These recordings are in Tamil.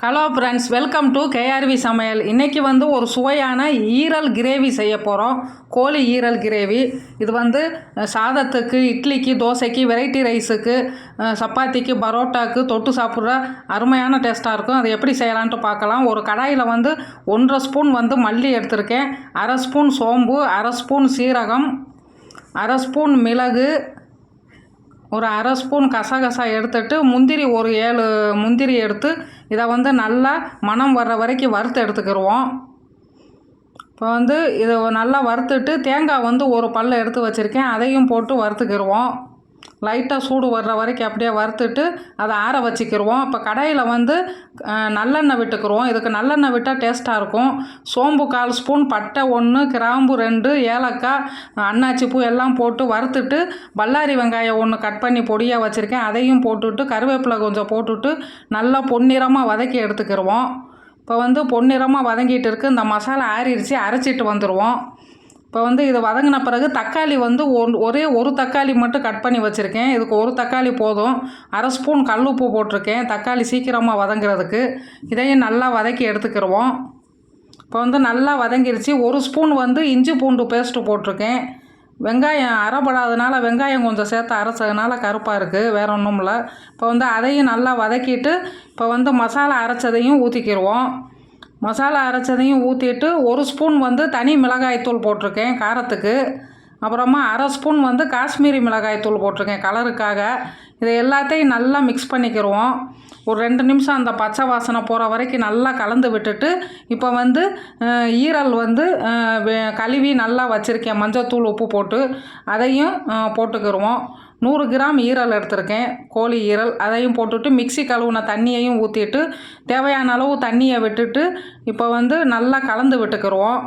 Hello friends welcome to KRV சமையல் இன்றைக்கி வந்து ஒரு சுவையான ஈரல் கிரேவி செய்ய போகிறோம் கோழி ஈரல் கிரேவி. இது வந்து சாதத்துக்கு இட்லிக்கு தோசைக்கு வெரைட்டி ரைஸுக்கு சப்பாத்திக்கு பரோட்டாக்கு தொட்டு சாப்பிட்ற அருமையான டேஸ்ட்டாக இருக்கும். அதை எப்படி செய்யலான்ட்டு பார்க்கலாம். ஒரு கடாயில் வந்து ஒன்றரை ஸ்பூன் வந்து மல்லி எடுத்திருக்கேன். அரை ஸ்பூன் சோம்பு அரை ஸ்பூன் சீரகம் அரை ஸ்பூன் மிளகு ஒரு அரை ஸ்பூன் கசகசா எடுத்துட்டு முந்திரி ஒரு ஏழு முந்திரி எடுத்து இதை வந்து நல்லா மணம் வர்ற வரைக்கும் வறுத்து எடுத்துக்கிடுவோம் இப்போ வந்து இதை நல்லா வறுத்துட்டு தேங்காய் வந்து ஒரு பல்ல எடுத்து வச்சுருக்கேன். அதையும் போட்டு வறுத்துக்கிடுவோம் லைட்டாக சூடு வர்ற வரைக்கும் அப்படியே வறுத்துட்டு அதை ஆற வச்சுக்கிடுவோம் இப்போ கடையில் வந்து நல்லெண்ணெய் விட்டுக்கிறோம் இதுக்கு நல்லெண்ணெய் விட்டால் டேஸ்ட்டாக இருக்கும். சோம்பு கால் ஸ்பூன் பட்டை ஒன்று கிராம்பு ரெண்டு ஏலக்காய் அன்னாச்சி பூ எல்லாம் போட்டு வறுத்துட்டு பல்லாரி வெங்காயம் ஒன்று கட் பண்ணி பொடியாக வச்சுருக்கேன். அதையும் போட்டுட்டு கருவேப்பிலை கொஞ்சம் போட்டுட்டு நல்லா பொன்னிறமாக வதக்கி எடுத்துக்கிடுவோம் இப்போ வந்து பொன்னிறமாக வதங்கிட்டு இருக்குது இந்த மசாலா ஆறிடுச்சு அரைச்சிட்டு வந்துடுவோம் இப்போ வந்து இது வதங்கின பிறகு தக்காளி வந்து ஒரே ஒரு தக்காளி மட்டும் கட் பண்ணி வச்சுருக்கேன். இதுக்கு ஒரு தக்காளி போதும். அரை ஸ்பூன் கல் உப்பு போட்டிருக்கேன். தக்காளி சீக்கிரமாக வதங்குறதுக்கு. இதையும் நல்லா வதக்கி எடுத்துக்கிடுவோம் இப்போ வந்து நல்லா வதங்கிருச்சு. ஒரு ஸ்பூன் வந்து இஞ்சி பூண்டு பேஸ்ட்டு போட்டிருக்கேன். வெங்காயம் அரைப்படாதனால வெங்காயம் கொஞ்சம் சேர்த்து அரைச்சதுனால கருப்பாக இருக்குது வேற ஒன்றும் இல்லை. இப்போ வந்து அதையும் நல்லா வதக்கிட்டு இப்போ வந்து மசாலா அரைச்சதையும் ஊற்றிக்கிடுவோம் மசாலா அரைச்சதையும் ஊற்றிட்டு ஒரு ஸ்பூன் வந்து தனி மிளகாய்த்தூள் போட்டிருக்கேன் காரத்துக்கு. அப்புறமா அரை ஸ்பூன் வந்து காஷ்மீரி மிளகாய்த்தூள் போட்டிருக்கேன் கலருக்காக. இதை எல்லாத்தையும் நல்லா மிக்ஸ் பண்ணிக்கிடுவோம் ஒரு ரெண்டு நிமிஷம் அந்த பச்சை வாசனை போகிற வரைக்கும் நல்லா கலந்து விட்டுட்டு இப்போ வந்து ஈரல் வந்து கழுவி நல்லா வச்சுருக்கேன். மஞ்சத்தூள் உப்பு போட்டு அதையும் அஹ், போட்டுக்கிடுவோம் நூறு கிராம் ஈரல் எடுத்திருக்கேன். கோழி ஈரல். அதையும் போட்டுட்டு மிக்ஸி கழுவுன தண்ணியையும் ஊற்றிட்டு தேவையான அளவு தண்ணியை விட்டுட்டு இப்போ வந்து நல்லா கலந்து விட்டுக்கிறோம்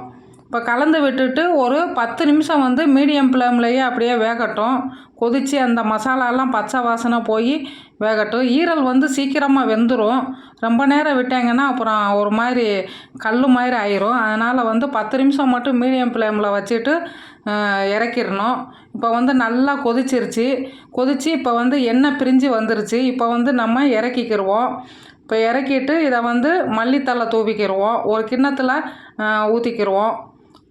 இப்போ கலந்து விட்டுட்டு ஒரு பத்து நிமிஷம் வந்து மீடியம் ஃப்ளேம்லேயே அப்படியே வேகட்டும். கொதித்து அந்த மசாலாலாம் பச்சை வாசனை போய் வேகட்டும். ஈரல் வந்து சீக்கிரமாக வெந்துடும் ரொம்ப நேரம் விட்டாங்கன்னா அப்புறம் ஒரு மாதிரி கல் மாதிரி ஆயிரும். அதனால் வந்து பத்து நிமிஷம் மட்டும் மீடியம் ஃப்ளேமில் வச்சுட்டு இறக்கிடணும். இப்போ வந்து நல்லா கொதிச்சிருச்சு. கொதித்து இப்போ வந்து எண்ணெய் பிரிஞ்சு வந்துருச்சு. இப்போ வந்து நம்ம இறக்கிக்கிடுவோம் இப்போ இறக்கிட்டு இதை வந்து மல்லித்தலை தூவிக்கிடுவோம் ஒரு கிண்ணத்தில் ஊற்றிக்கிடுவோம்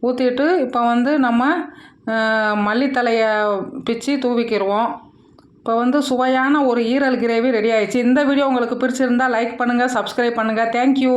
ஊற்றிட்டு இப்போ வந்து நம்ம மல்லித்தலையை பிச்சு தூவிக்கிடுவோம் இப்போ வந்து சுவையான ஒரு ஈரல் கிரேவி ரெடி ஆயிடுச்சு. இந்த வீடியோ உங்களுக்கு பிடிச்சிருந்தா லைக் பண்ணுங்கள் சப்ஸ்கிரைப் பண்ணுங்கள் தேங்க்யூ